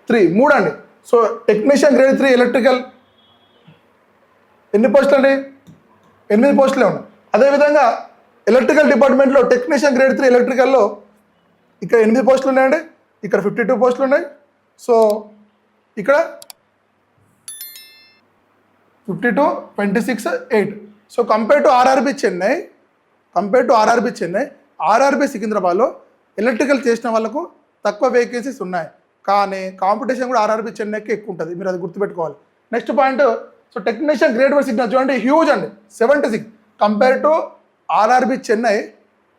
Speaker 1: త్రీ మూడు అండి so technician grade three electrical ఎన్ని పోస్టులు అండి? ఎనిమిది పోస్టులే ఉన్నాయి. అదేవిధంగా ఎలక్ట్రికల్ డిపార్ట్మెంట్లో టెక్నీషియన్ గ్రేడ్ త్రీ ఎలక్ట్రికల్లో ఇక్కడ ఎనిమిది పోస్టులు ఉన్నాయండి. ఇక్కడ ఫిఫ్టీ టూ పోస్టులు ఉన్నాయి. సో ఇక్కడ fifty two twenty six eight so compare to RRB Chennai compare to RRB Chennai RRB సికింద్రాబాద్లో ఎలక్ట్రికల్ చేసిన వాళ్ళకు తక్కువ వేకెన్సీస్ ఉన్నాయి. కానీ కాంపిటీషన్ కూడా ఆర్ఆర్బి చెన్నైకి ఎక్కువ ఉంటుంది. మీరు అది గుర్తుపెట్టుకోవాలి. Next point so technician grade one signal చూడండి హ్యూజ్ అండి. Seventy six compare to RRB Chennai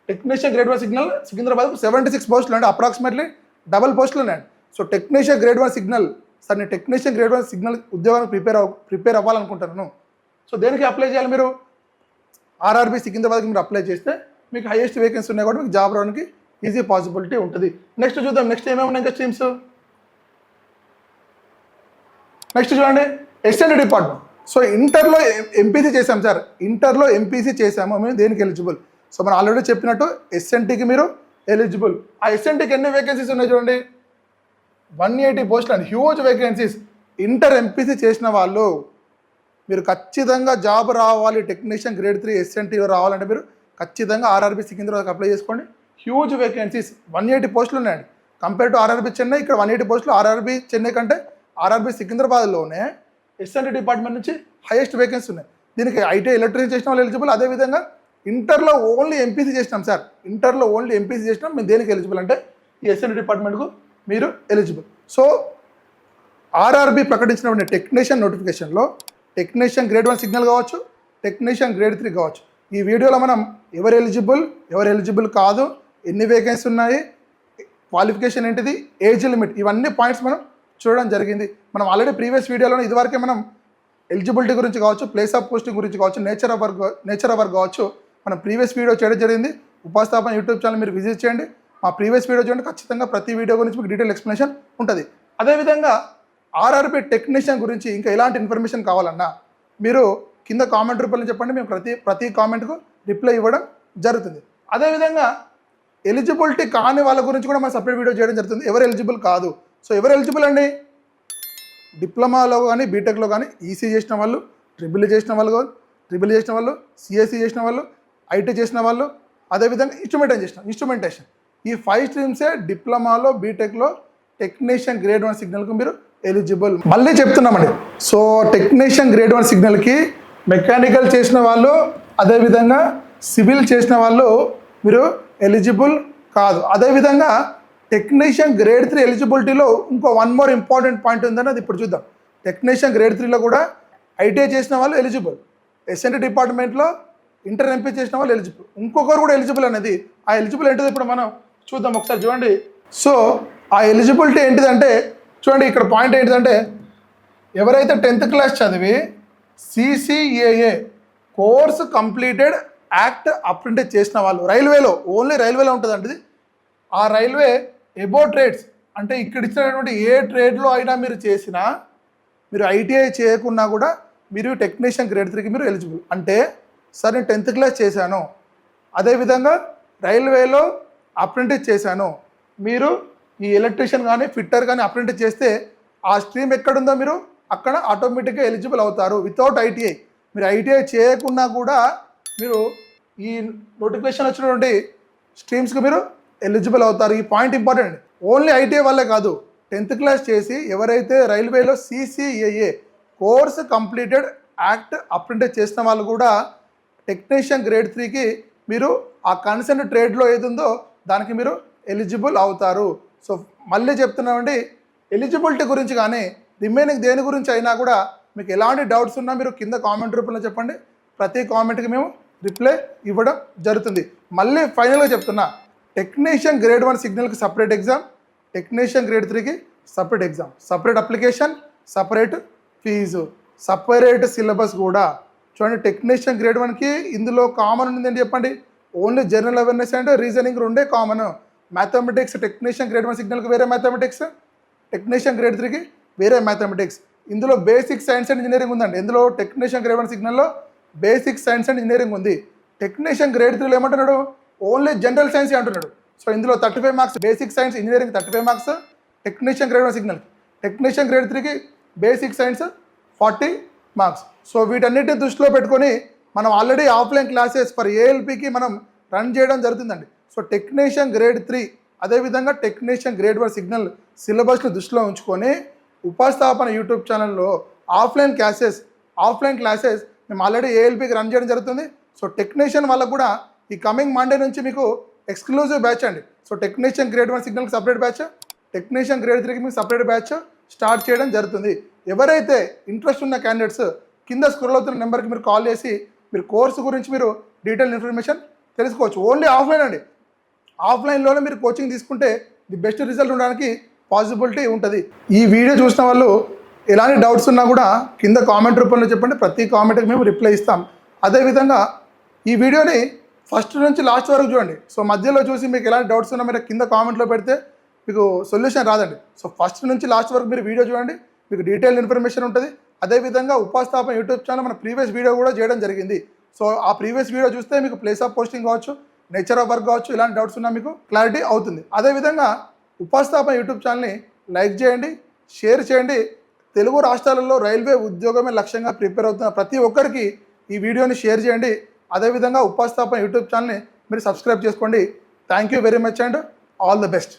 Speaker 1: technician grade one signal Secunderabad seventy six పోస్టులు అండి అప్రాక్సిమేట్లీ డబల్ పోస్టులు ఉన్నాయండి so technician grade one signal sir నేను టెక్నీషియన్ గ్రేడ్ వన్ సిగ్నల్ ఉద్యోగానికి ప్రిపేర్ అవ ప్రిపేర్ అవ్వాలనుకుంటున్నాను సో దేనికి అప్లై చేయాలి మీరు? ఆర్ఆర్బీ సికింద్రాబాద్కి మీరు అప్లై చేస్తే మీకు హైయెస్ట్ వేకెన్సీ ఉన్నాయి కూడా మీకు జాబ్ రావడానికి ఈజీ పాసిబిలిటీ ఉంటుంది. నెక్స్ట్ చూద్దాం నెక్స్ట్ ఏమేమి ఉన్నాయి ఇంకా స్ట్రీమ్స్ నెక్స్ట్ చూడండి ఎస్ఎన్డి డిపార్ట్మెంట్ సో ఇంటర్లో ఎంపీసీ చేసాం సార్ ఇంటర్లో ఎంపీసీ చేసాము మేము దేనికి ఎలిజిబుల్ సో మనం ఆల్రెడీ చెప్పినట్టు ఎస్ఎన్టీకి మీరు ఎలిజిబుల్ ఆ ఎస్ఎన్టీకి ఎన్ని వేకెన్సీస్ ఉన్నాయి చూడండి? వన్ ఎయిటీ పోస్టులు and huge vacancies inter MPC చేసిన వాళ్ళు మీరు ఖచ్చితంగా జాబ్ రావాలి టెక్నీషియన్ గ్రేడ్ త్రీ ఎస్ఎన్టీలో రావాలంటే మీరు ఖచ్చితంగా ఆర్ఆర్బీ సికింద్రాబాద్కి అప్లై చేసుకోండి. హ్యూజ్ వేకెన్సీస్ వన్ ఎయిటీ పోస్టులు ఉన్నాయండి. కంపేర్ టు ఆర్ఆర్బీ చెన్నై ఇక్కడ వన్ ఎయిటీ పోస్టులు ఆర్ఆర్బీ చెన్నై కంటే ఆర్ఆర్బీ సికింద్రాబాద్లోనే ఎస్ఎన్టీ డిపార్ట్మెంట్ నుంచి హైయెస్ట్ వేకెన్సీ ఉన్నాయి. దీనికి ఐటీ ఎలక్ట్రిక్ చేసిన వాళ్ళు ఎలిజిబుల్ అదేవిధంగా ఇంటర్లో ఓన్లీ ఎంపీసీ చేసినాం సార్. ఇంటర్లో ఓన్లీ ఎంపీసీ చేసినాం. మేము దేనికి ఎలిజిబుల్ అంటే ఈ ఎస్ఎన్టీ డిపార్ట్మెంట్కు మీరు ఎలిజిబుల్ సో ఆర్ఆర్బి ప్రకటించినటువంటి టెక్నీషియన్ నోటిఫికేషన్లో టెక్నీషియన్ గ్రేడ్ వన్ సిగ్నల్ కావచ్చు టెక్నీషియన్ గ్రేడ్ త్రీ కావచ్చు. ఈ వీడియోలో మనం ఎవరు ఎలిజిబుల్ ఎవరు ఎలిజిబుల్ కాదు ఎన్ని వేకెన్సీ ఉన్నాయి క్వాలిఫికేషన్ ఏంటిది ఏజ్ లిమిట్ ఇవన్నీ పాయింట్స్ మనం చూడడం జరిగింది. మనం ఆల్రెడీ ప్రీవియస్ వీడియోలో ఇదివరకే మనం ఎలిజిబిలిటీ గురించి కావచ్చు ప్లేస్ ఆఫ్ పోస్టింగ్ గురించి కావచ్చు nature of work nature of work కావచ్చు మనం ప్రీవియస్ వీడియో చేయడం జరిగింది. ఉపాస్థాపన యూట్యూబ్ ఛానల్ మీరు విజిట్ చేయండి. మా ప్రీవియస్ వీడియో చూడండి ఖచ్చితంగా ప్రతి వీడియో గురించి మీకు డీటెయిల్ ఎక్స్ప్లెనేషన్ ఉంటుంది. అదేవిధంగా ఆర్ఆర్బి టెక్నీషియన్ గురించి ఇంకా ఎలాంటి ఇన్ఫర్మేషన్ కావాలన్నా మీరు కింద కామెంట్ రూపంలో చెప్పండి మేము ప్రతి ప్రతి కామెంట్కు రిప్లై ఇవ్వడం జరుగుతుంది. అదేవిధంగా ఎలిజిబిలిటీ కాని వాళ్ళ గురించి కూడా మనం సపరేట్ వీడియో చేయడం జరుగుతుంది. ఎవరు ఎలిజిబుల్ కాదు. సో ఎవరు ఎలిజిబుల్ అండి? డిప్లొమాలో కానీ బీటెక్లో కానీ ఈసీ చేసిన వాళ్ళు ట్రిబుల్ e చేసిన వాళ్ళు ట్రిబుల్ e చేసిన వాళ్ళు సిఎస్సి చేసిన వాళ్ళు ఐటీ చేసిన వాళ్ళు అదేవిధంగా ఇన్స్ట్రుమెంటేషన్ చేసిన ఇన్స్ట్రుమెంటేషన్ ఈ ఫైవ్ స్ట్రీమ్సే డిప్లొమాలో బీటెక్లో టెక్నీషియన్ గ్రేడ్ వన్ సిగ్నల్కి మీరు ఎలిజిబుల్ మళ్ళీ చెప్తున్నామండి. సో టెక్నీషియన్ గ్రేడ్ వన్ సిగ్నల్కి మెకానికల్ చేసిన వాళ్ళు అదేవిధంగా సివిల్ చేసిన వాళ్ళు మీరు ఎలిజిబుల్ కాదు. అదేవిధంగా టెక్నీషియన్ గ్రేడ్ త్రీ ఎలిజిబిలిటీలో ఇంకో వన్ మోర్ ఇంపార్టెంట్ పాయింట్ ఉందని అది ఇప్పుడు చూద్దాం. టెక్నీషియన్ గ్రేడ్ త్రీలో కూడా ఐటీఐ చేసిన వాళ్ళు ఎలిజిబుల్ ఎస్ఎన్టీ డిపార్ట్మెంట్లో ఇంటర్ ఎంపీ చేసిన వాళ్ళు ఎలిజిబుల్ ఇంకొకరు కూడా ఎలిజిబుల్ అనేది ఆ ఎలిజిబుల్ ఏంటిదో ఇప్పుడు మనం? చూద్దాం ఒకసారి చూడండి. సో ఆ ఎలిజిబిలిటీ ఏంటిదంటే చూడండి ఇక్కడ పాయింట్ ఏంటిదంటే ఎవరైతే టెన్త్ క్లాస్ చదివి CCAA course completed act apprentice చేసిన వాళ్ళు రైల్వేలో ఓన్లీ రైల్వేలో ఉంటుందండి ఇది. ఆ రైల్వే ఎబో ట్రేడ్స్ అంటే ఇక్కడ ఇచ్చినటువంటి ఏ ట్రేడ్లో అయినా మీరు చేసినా మీరు ఐటీఐ చేయకున్నా కూడా మీరు టెక్నీషియన్ గ్రేడ్ త్రీకి మీరు ఎలిజిబుల్ అంటే సార్ నేను టెన్త్ క్లాస్ చేశాను. అదేవిధంగా రైల్వేలో అప్రెంటిస్ చేశాను. మీరు ఈ ఎలక్ట్రీషియన్ కానీ ఫిట్టర్ కానీ అప్రెంటిస్ చేస్తే ఆ స్ట్రీమ్ ఎక్కడుందో మీరు అక్కడ ఆటోమేటిక్గా ఎలిజిబుల్ అవుతారు వితౌట్ ఐటీఐ. మీరు ఐటీఐ చేయకున్నా కూడా మీరు ఈ నోటిఫికేషన్ వచ్చినటువంటి స్ట్రీమ్స్కి మీరు ఎలిజిబుల్ అవుతారు. ఈ పాయింట్ ఇంపార్టెంట్. ఓన్లీ ఐటీఐ వల్లే కాదు టెన్త్ క్లాస్ చేసి ఎవరైతే రైల్వేలో CCAA course completed act apprentice చేసిన వాళ్ళు కూడా టెక్నీషియన్ గ్రేడ్ త్రీకి మీరు ఆ కన్సర్న్ ట్రేడ్లో ఏది ఉందో దానికి మీరు ఎలిజిబుల్ అవుతారు. సో మళ్ళీ చెప్తున్నామండి ఎలిజిబిలిటీ గురించి కానీ రిమైనింగ్ దేని గురించి అయినా కూడా మీకు ఎలాంటి డౌట్స్ ఉన్నా మీరు కింద కామెంట్ రూపంలో చెప్పండి. ప్రతి కామెంట్కి మేము రిప్లై ఇవ్వడం జరుగుతుంది. మళ్ళీ ఫైనల్గా చెప్తున్నా టెక్నీషియన్ గ్రేడ్ వన్ సిగ్నల్కి సపరేట్ ఎగ్జామ్ టెక్నీషియన్ గ్రేడ్ త్రీకి separate exam. Separate application separate fee separate syllabus కూడా. చూడండి టెక్నీషియన్ గ్రేడ్ వన్కి ఇందులో కామన్ ఉందని చెప్పండి. Only general awareness and reasoning రెండే common mathematics technician grade one సిగ్నల్కి వేరే మ్యాథమెటిక్స్ టెక్నీషియన్ గ్రేడ్ త్రీకి వేరే మ్యాథమెటిక్స్ ఇందులో బేసిక్ సైన్స్ అండ్ ఇంజనీరింగ్ ఉందండి. ఇందులో టెక్నీషియన్ గ్రేడ్ వన్ సిగ్నల్లో బేసిక్ సైన్స్ అండ్ ఇంజనీరింగ్ ఉంది. టెక్నీషియన్ గ్రేడ్ త్రీలో ఏమంటున్నాడు? ఓన్లీ జనరల్ సైన్స్ అంటున్నాడు. సో ఇందులో thirty five marks basic science engineering thirty five marks technician grade one signal technician grade త్రీకి basic science forty marks so వీటన్నిటిని దృష్టిలో పెట్టుకొని మనం ఆల్రెడీ ఆఫ్లైన్ క్లాసెస్ ఫర్ ఏఎల్పికి మనం రన్ చేయడం జరుగుతుందండి. సో టెక్నీషియన్ గ్రేడ్ త్రీ అదేవిధంగా టెక్నీషియన్ గ్రేడ్ వన్ సిగ్నల్ సిలబస్ని దృష్టిలో ఉంచుకొని ఉపస్థాపన యూట్యూబ్ ఛానల్లో ఆఫ్లైన్ క్లాసెస్ ఆఫ్లైన్ క్లాసెస్ మేము ఆల్రెడీ ఏఎల్పికి రన్ చేయడం జరుగుతుంది. సో టెక్నీషియన్ వాళ్ళకు కూడా ఈ కమింగ్ మండే నుంచి మీకు ఎక్స్క్లూజివ్ బ్యాచ్ అండి. సో టెక్నీషియన్ గ్రేడ్ వన్ సిగ్నల్కి సపరేట్ బ్యాచ్ టెక్నీషియన్ గ్రేడ్ త్రీకి మీకు సపరేట్ బ్యాచ్ స్టార్ట్ చేయడం జరుగుతుంది. ఎవరైతే ఇంట్రెస్ట్ ఉన్న క్యాండిడేట్స్ కింద స్క్రోల్ అవుతున్న నెంబర్కి మీరు కాల్ చేసి మీరు కోర్సు గురించి మీరు డీటెయిల్ ఇన్ఫర్మేషన్ తెలుసుకోవచ్చు. ఓన్లీ ఆఫ్లైన్ అండి. ఆఫ్లైన్లోనే మీరు కోచింగ్ తీసుకుంటే ది బెస్ట్ రిజల్ట్ ఉండడానికి పాసిబిలిటీ ఉంటుంది. ఈ వీడియో చూసిన వాళ్ళు ఎలాంటి డౌట్స్ ఉన్నా కూడా కింద కామెంట్ రూపంలో చెప్పండి. ప్రతి కామెంట్కి మేము రిప్లై ఇస్తాం. అదేవిధంగా ఈ వీడియోని ఫస్ట్ నుంచి లాస్ట్ వరకు చూడండి. సో మధ్యలో చూసి మీకు ఎలాంటి డౌట్స్ ఉన్నా మీరు కింద కామెంట్లో పెడితే మీకు సొల్యూషన్ రాదండి. సో ఫస్ట్ నుంచి లాస్ట్ వరకు మీరు వీడియో చూడండి. మీకు డీటెయిల్ ఇన్ఫర్మేషన్ ఉంటుంది. అదేవిధంగా ఉపాస్థాపన యూట్యూబ్ ఛానల్ మన ప్రీవియస్ వీడియో కూడా చేయడం జరిగింది. సో ఆ ప్రీవియస్ వీడియో చూస్తే మీకు ప్లేస్ ఆఫ్ పోస్టింగ్ కావచ్చు నేచర్ ఆఫ్ వర్క్ కావచ్చు ఇలాంటి డౌట్స్ ఉన్నా మీకు క్లారిటీ అవుతుంది. అదేవిధంగా ఉపాస్థాపన యూట్యూబ్ ఛానల్ని లైక్ చేయండి షేర్ చేయండి. తెలుగు రాష్ట్రాలలో రైల్వే ఉద్యోగమే లక్ష్యంగా ప్రిపేర్ అవుతున్న ప్రతి ఒక్కరికి ఈ వీడియోని షేర్ చేయండి. అదేవిధంగా ఉపాస్థాపన యూట్యూబ్ ఛానల్ని మీరు సబ్స్క్రైబ్ చేసుకోండి. Thank you very much and all the best